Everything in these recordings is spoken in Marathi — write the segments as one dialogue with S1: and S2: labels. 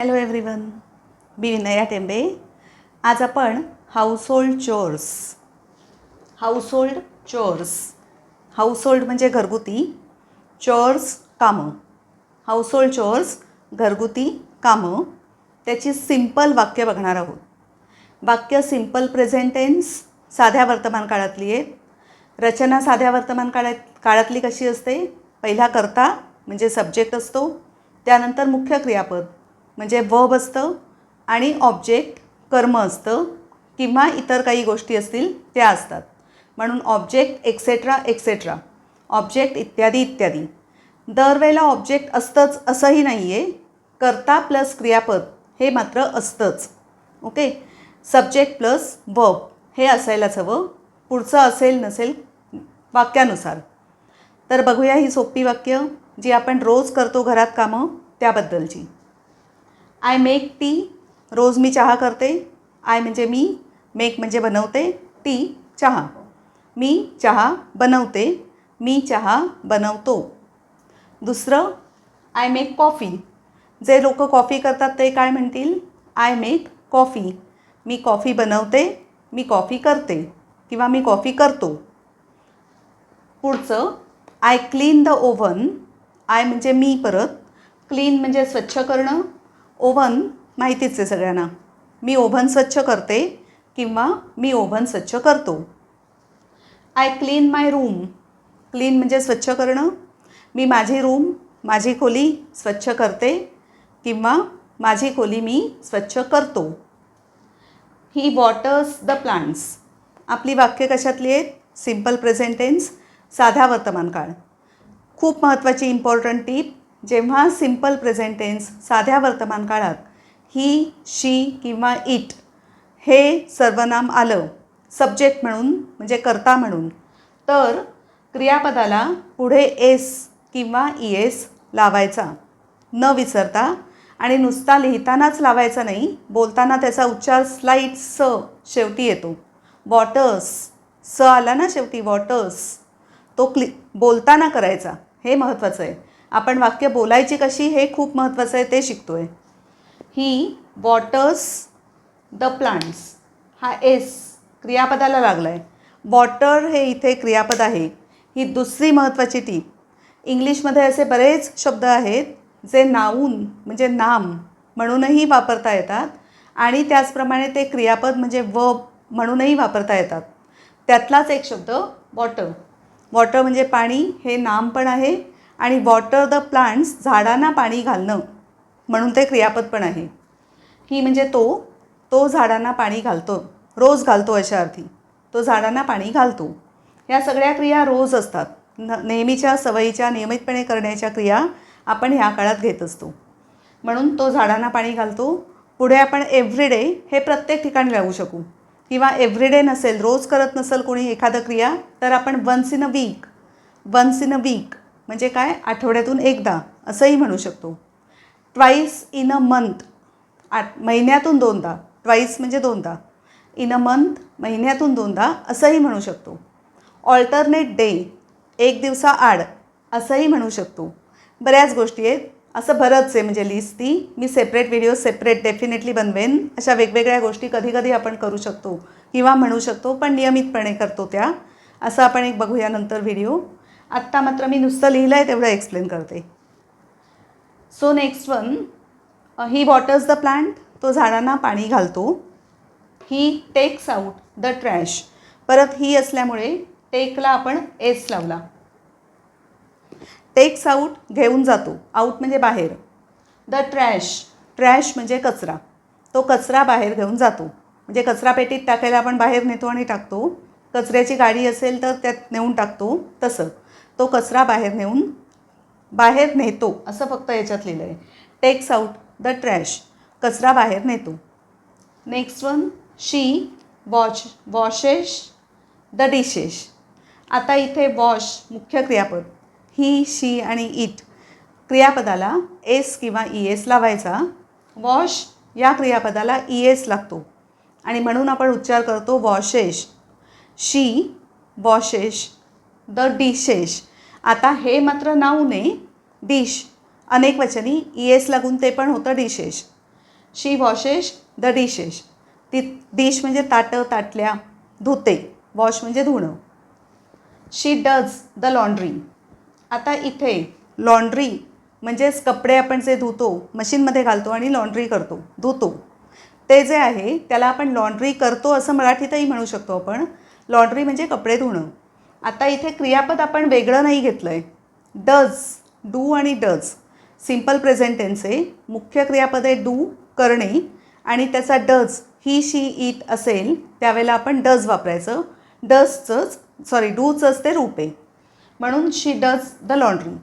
S1: हॅलो एव्हरीवन मी विनया टेंबे आज आपण household chores household chores household म्हणजे घरगुती चोर्स कामं हाऊसहोल्ड चोर्स घरगुती कामं त्याची सिंपल वाक्य बघणार आहोत वाक्य सिंपल प्रेझेंटेन्स साध्या वर्तमान काळातली आहेत रचना साध्या वर्तमान काळात काळातली कशी असते पहिला करता म्हणजे सब्जेक्ट असतो त्यानंतर मुख्य क्रियापद म्हणजे वर्ब असतं आणि ऑब्जेक्ट कर्म असतं किंवा इतर काही गोष्टी असतील त्या असतात. म्हणून ऑब्जेक्ट एक्सेट्रा एक्सेट्रा ऑब्जेक्ट इत्यादी इत्यादी. दरवेळेला ऑब्जेक्ट असतंच असंही नाही आहे कर्ता प्लस क्रियापद हे मात्र असतंच. ओके सब्जेक्ट प्लस वर्ब हे असायलाच हवं. पुढचं असेल नसेल वाक्यानुसार. तर बघूया ही सोपी वाक्य जी आपण रोज करतो घरात कामं त्याबद्दलची. आय मेक टी रोज मी चहा करते. आय म्हणजे मी मेक म्हणजे बनवते. टी चहा. मी चहा बनवते. मी चहा बनवतो. दुसरं आय मेक कॉफी. जे लोक कॉफी करतात ते काय म्हणतील? I make coffee. Me coffee बनवते मी कॉफी करते किंवा मी कॉफी करतो. पुढचं I clean the oven. I म्हणजे मी परत. क्लीन म्हणजे स्वच्छ करणं. ओव्हन माहितीच आहे सगळ्यांना. मी ओव्हन स्वच्छ करते किंवा मी ओव्हन स्वच्छ करतो. I clean my room clean म्हणजे स्वच्छ करणं. मी माझी रूम माझी खोली स्वच्छ करते किंवा माझी खोली मी स्वच्छ करतो. ही वॉटर्स द प्लांट्स आपली वाक्य कशातली आहेत? सिंपल प्रेझेंटेन्स साधा वर्तमान काळ खूप महत्त्वाची इम्पॉर्टंट टीप जेव्हा सिंपल प्रेझेंट टेन्स साध्या वर्तमान काळात ही शी किंवा इट हे सर्वनाम आलं सब्जेक्ट म्हणून म्हणजे कर्ता म्हणून तर क्रियापदाला पुढे एस किंवा ई एस लावायचा. न विसरता आणि नुसता लिहितानाच लावायचा नाही बोलताना त्याचा उच्चार स्लाईट स शेवटी येतो. वॉटर्स स आला ना शेवटी वॉटर्स तो क्लि बोलताना करायचा. हे महत्त्वाचं आहे. आपण वाक्य बोलायची कशी हे खूप महत्त्वाचं आहे ते शिकतो आहे ही वॉटर्स द प्लांट्स हा एस क्रियापदाला लागला आहे वॉटर हे इथे क्रियापद आहे. ही दुसरी महत्त्वाची टीप इंग्लिशमध्ये असे बरेच शब्द आहेत जे नाऊन म्हणजे नाम म्हणूनही वापरता येतात आणि त्याचप्रमाणे ते क्रियापद म्हणजे व म्हणूनही वापरता येतात. त्यातलाच एक शब्द वॉटर. वॉटर म्हणजे पाणी हे नाम पण आहे. आणि वॉटर द प्लांट्स झाडांना पाणी घालणं म्हणून ते क्रियापद पण आहे. ही म्हणजे तो तो झाडांना पाणी घालतो. रोज घालतो अशा अर्थी. तो झाडांना पाणी घालतो. ह्या सगळ्या क्रिया रोज असतात. न नेहमीच्या सवयीच्या नियमितपणे करण्याच्या क्रिया आपण ह्या काळात घेत असतो. म्हणून तो झाडांना पाणी घालतो. पुढे आपण एव्हरीडे हे प्रत्येक ठिकाणी लावू शकू. किंवा एव्हरीडे नसेल रोज करत नसेल कोणी एखादं क्रिया तर आपण once in a week once in a week म्हणजे काय? आठवड्यातून एकदा असंही म्हणू शकतो. ट्वाईस इन अ मंथ आठ महिन्यातून दोनदा ट्वाईस म्हणजे दोनदा. इन अ मंथ महिन्यातून दोनदा असंही म्हणू शकतो. ऑल्टरनेट डे एक दिवसा आड असंही म्हणू शकतो. बऱ्याच गोष्टी आहेत. असं बरंच आहे म्हणजे लिस्ट ती मी सेपरेट व्हिडिओ सेपरेट डेफिनेटली बनवेन. अशा वेगवेगळ्या गोष्टी कधी कधी आपण करू शकतो किंवा म्हणू शकतो पण नियमितपणे करतो त्या. असं आपण एक बघूया नंतर व्हिडिओ आत्ता मात्र मी नुसतं लिहिलं आहे तेवढं एक्सप्लेन करते. So next one he waters the plant तो झाडांना पाणी घालतो. He takes out the trash परत ही असल्यामुळे टेकला आपण एस लावला. टेक्स आऊट घेऊन जातो. आऊट म्हणजे बाहेर. द ट्रॅश ट्रॅश म्हणजे कचरा. तो कचरा बाहेर घेऊन जातो. म्हणजे कचरा पेटीत टाकायला आपण बाहेर नेतो आणि टाकतो. कचऱ्याची गाडी असेल तर त्यात नेऊन टाकतो. तसं. तो कचरा बाहेर नेऊन बाहेर नेतो असं फक्त याच्यात लिहिलं आहे टेक्स आऊट द ट्रॅश कचरा बाहेर नेतो. Next one she wash washes the dishes आता इथे वॉश मुख्य क्रियापद. ही शी आणि इट क्रियापदाला एस किंवा ई एस लावायचा. वॉश या क्रियापदाला ई एस लागतो. आणि म्हणून आपण उच्चार करतो वॉशेश शी वॉशेश द डिशेश आता हे मात्र नाव ने डिश. अनेक वचनी ई एस लागून ते पण होतं dishes she washes the dishes ती डिश म्हणजे ताटं ताटल्या. धुते. वॉश म्हणजे धुणं. शी डज द लॉन्ड्री आता इथे लॉन्ड्री म्हणजेच कपडे आपण जे धुतो मशीनमध्ये घालतो आणि लॉन्ड्री करतो. धुतो. ते जे आहे त्याला आपण लॉन्ड्री करतो असं मराठीतही म्हणू शकतो आपण. लॉन्ड्री म्हणजे कपडे धुणं. आता इथे क्रियापद आपण वेगळं नाही घेतलं आहे डज डू आणि डज सिंपल प्रेझेंट मुख्य क्रियापद आहे डू करणे. आणि त्याचा डज ही शी इट असेल त्यावेळेला आपण डज वापरायचं. डजचंच सॉरी डूचंच ते रूप. आहे म्हणून शी डज द लॉन्ड्री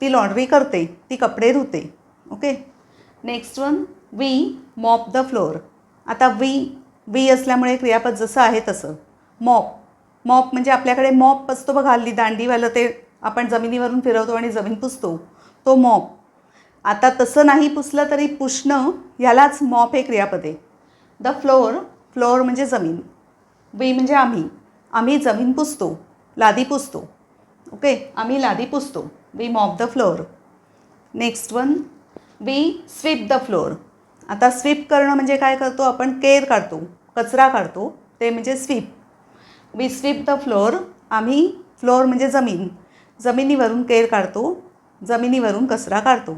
S1: ती लॉन्ड्री करते ती कपडे धुते. Okay next one we mop the floor आता वी वी असल्यामुळे क्रियापद जसं आहे तसं. मॉप मॉप म्हणजे आपल्याकडे मॉप असतो बघा हल्ली दांडीवालं ते आपण जमिनीवरून फिरवतो आणि जमीन पुसतो. तो मॉप. आता तसं नाही पुसलं तरी पुसणं ह्यालाच मॉप हे क्रियापद आहे. द फ्लोअर फ्लोअर म्हणजे जमीन. वी म्हणजे आम्ही. आम्ही जमीन पुसतो लादी पुसतो. ओके आम्ही लादी पुसतो. We mop the floor next one we sweep the floor आता स्वीप करणं म्हणजे काय करतो? आपण केर काढतो कचरा काढतो. ते म्हणजे sweep we sweep the floor आम्ही फ्लोअर म्हणजे जमीन. जमिनीवरून केर काढतो. जमिनीवरून कचरा काढतो.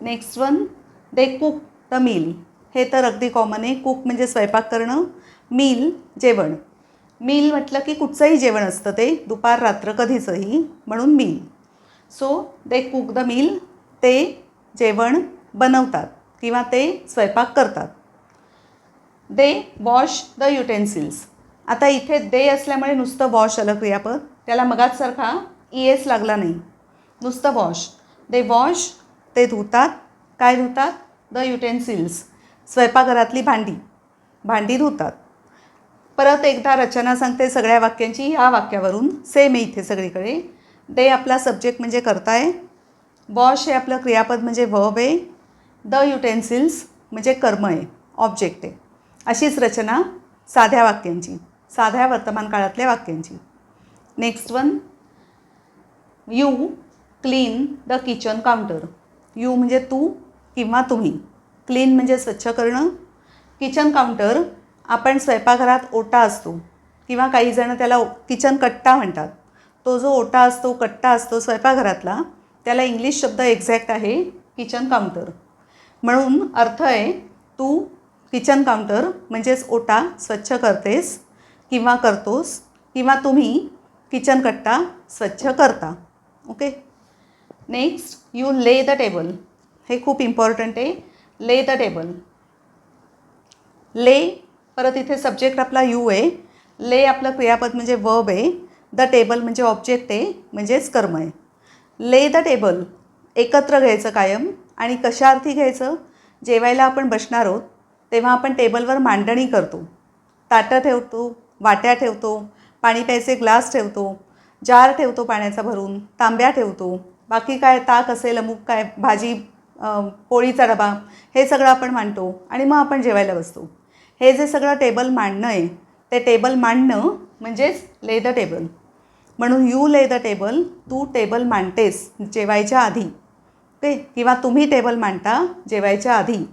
S1: Next one they cook the meal हे तर अगदी कॉमन आहे. कुक म्हणजे स्वयंपाक करणं मील जेवण. मील म्हटलं की कुठचंही जेवण असतं ते. दुपार रात्र कधीचंही. म्हणून meal so they cook the meal ते जेवण बनवतात किंवा ते स्वयंपाक करतात. दे वॉश द युटेन्सिल्स आता इथे दे असल्यामुळे नुसतं वॉश आलं क्रियापद त्याला मगाचसारखा ई एस लागला नाही. नुसतं वॉश दे वॉश ते धुतात. काय धुतात? द युटेन्सिल्स स्वयंपाकघरातली भांडी. भांडी धुतात. परत एकदा रचना सांगते सगळ्या वाक्यांची ह्या वाक्यावरून. सेम आहे इथे सगळीकडे. दे आपला सब्जेक्ट म्हणजे करताय. वॉश हे आपलं क्रियापद म्हणजे वर्ब आहे. द युटेन्सिल्स म्हणजे कर्म आहे. ऑब्जेक्ट आहे. अशीच रचना साध्या वाक्यांची. साध्या वर्तमान काळातल्या वाक्यांची. Next one you clean the kitchen counter you म्हणजे तू किंवा तुम्ही. क्लीन म्हणजे स्वच्छ करणं. किचन काउंटर आपण स्वयंपाकघरात ओटा असतो किंवा काही जण त्याला किचन कट्टा म्हणतात. तो जो ओटा असतो कट्टा असतो स्वयंपाकघरातला त्याला इंग्लिश शब्द एक्झॅक्ट आहे किचन काउंटर म्हणून अर्थ आहे तू किचन काउंटर म्हणजेच ओटा स्वच्छ करतेस. किंवा करतोस किंवा तुम्ही किचन कट्टा स्वच्छ करता. Okay next you lay the table हे खूप इम्पॉर्टंट आहे. ले द टेबल ले परत इथे सब्जेक्ट आपला यू आहे. ले आपलं क्रियापद म्हणजे वर्ब आहे. द टेबल म्हणजे ऑब्जेक्ट आहे म्हणजेच कर्म आहे. ले द टेबल एकत्र घ्यायचं कायम आणि कशा अर्थी घ्यायचं? जेवायला आपण बसणार आहोत तेव्हा आपण टेबलवर मांडणी करतो. ताटं ठेवतो वाट्या ठेवतो पाणी प्यायचे ग्लास ठेवतो जार ठेवतो पाण्याचा भरून तांब्या ठेवतो. बाकी काय ताक असेल अमुक काय भाजी पोळीचा डबा हे सगळं आपण मांडतो आणि मग आपण जेवायला बसतो. हे जे सगळं टेबल मांडणं आहे ते टेबल मांडणं म्हणजेच ले द टेबल म्हणून यू ले द टेबल तू टेबल मांडतेस जेवायच्या आधी. ओके? किंवा तुम्ही टेबल मांडता जेवायच्या आधी.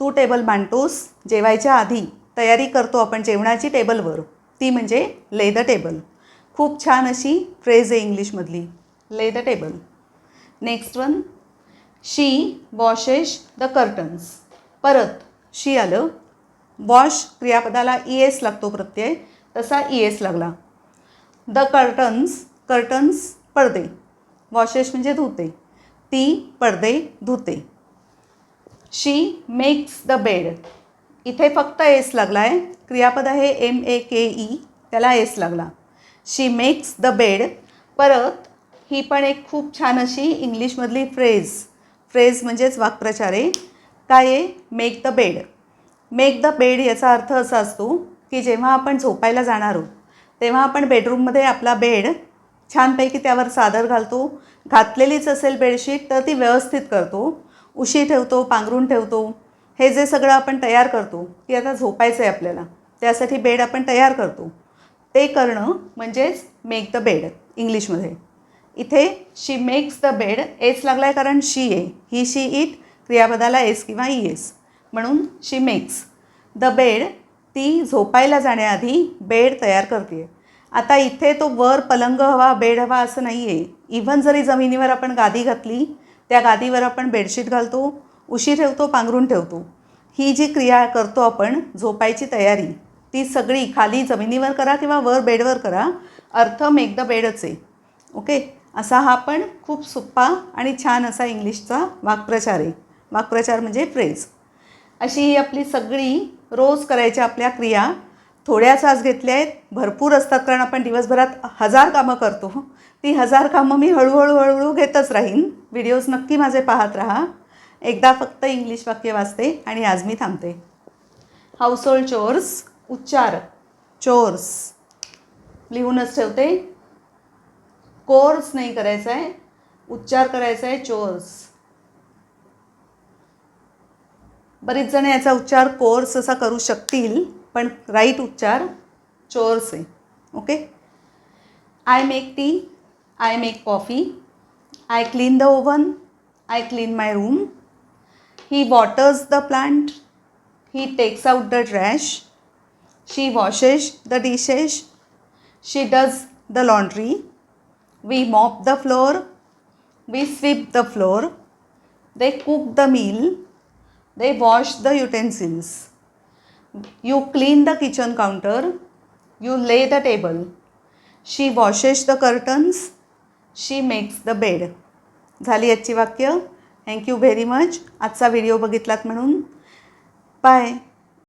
S1: तू टेबल मांडतोस जेवायच्या आधी. तयारी करतो आपण जेवणाची टेबलवर ती म्हणजे ले द टेबल खूप छान अशी फ्रेज आहे इंग्लिशमधली. Lay the table next one she washes the curtains परत शी आलं. वॉश क्रियापदाला ई एस लागतो प्रत्यय. तसा ई एस लागला. द कर्टन्स कर्टन्स पडदे. वॉशेश म्हणजे धुते. ती पडदे धुते. शी मेक्स द बेड इथे फक्त एस लागला आहे क्रियापद आहे एम ए के ई त्याला एस लागला. शी मेक्स द बेड परत ही पण एक खूप छान अशी इंग्लिशमधली फ्रेज फ्रेज म्हणजेच वाक्प्रचार. आहे काय आहे? Make the bed make the bed याचा अर्थ असा असतो की जेव्हा आपण झोपायला जाणार आहोत तेव्हा आपण बेडरूममध्ये आपला बेड छानपैकी त्यावर चादर घालतो घातलेलीच असेल बेडशीट तर ती व्यवस्थित करतो. उशी ठेवतो पांघरून ठेवतो. हे जे सगळं आपण तयार करतो की आता झोपायचं आहे आपल्याला. त्यासाठी बेड आपण तयार करतो. ते करणं म्हणजेच मेक द बेड इंग्लिशमध्ये. इथे she makes the bed S लागला आहे कारण शी आहे. ही शी इट क्रियापदाला एस किंवा ई एस म्हणून शी मेक्स द बेड ती झोपायला जाण्याआधी बेड तयार करते. आता इथे तो वर पलंग हवा बेड हवा असं नाही आहे इव्हन जरी जमिनीवर आपण गादी घातली त्या गादीवर आपण बेडशीट घालतो उशी ठेवतो पांघरून ठेवतो. ही जी क्रिया करतो आपण झोपायची तयारी ती सगळी खाली जमिनीवर करा किंवा वर बेडवर करा अर्थ मेक द बेडच. आहे ओके? असा हा पण खूप सोप्पा आणि छान असा इंग्लिशचा वाक्प्रचार आहे. वाक्प्रचार म्हणजे फ्रेज अशी ही आपली सगळी रोज करायच्या आपल्या क्रिया थोड्याच आज घेतल्या आहेत. भरपूर असतात कारण आपण दिवसभरात हजार कामं करतो. ती हजार कामं मी हळूहळू हळूहळू घेतच राहीन. व्हिडिओज नक्की माझे पाहत राहा. एकदा फक्त इंग्लिश वाक्य वाचते आणि आज मी थांबते. हाऊसहोल्ड चोर्स उच्चार चोर्स लिहूनच ठेवते. कोर्स नाही करायचा आहे उच्चार करायचा आहे चोर्स बरीच जण याचा उच्चार कोर्स असा करू शकतील पण राईट उच्चार चोर्स आहे. Okay I make tea I make coffee I clean the oven I clean my room he waters the plant he takes out the trash she washes the dishes she does the laundry we mop the floor, we sweep the floor, they cook the meal, they wash the utensils. You clean the kitchen counter, you lay the table. She washes the curtains, she makes the bed. झाली आजची वाक्य थँक्यू व्हेरी मच आजचा व्हिडिओ बघितलात म्हणून. बाय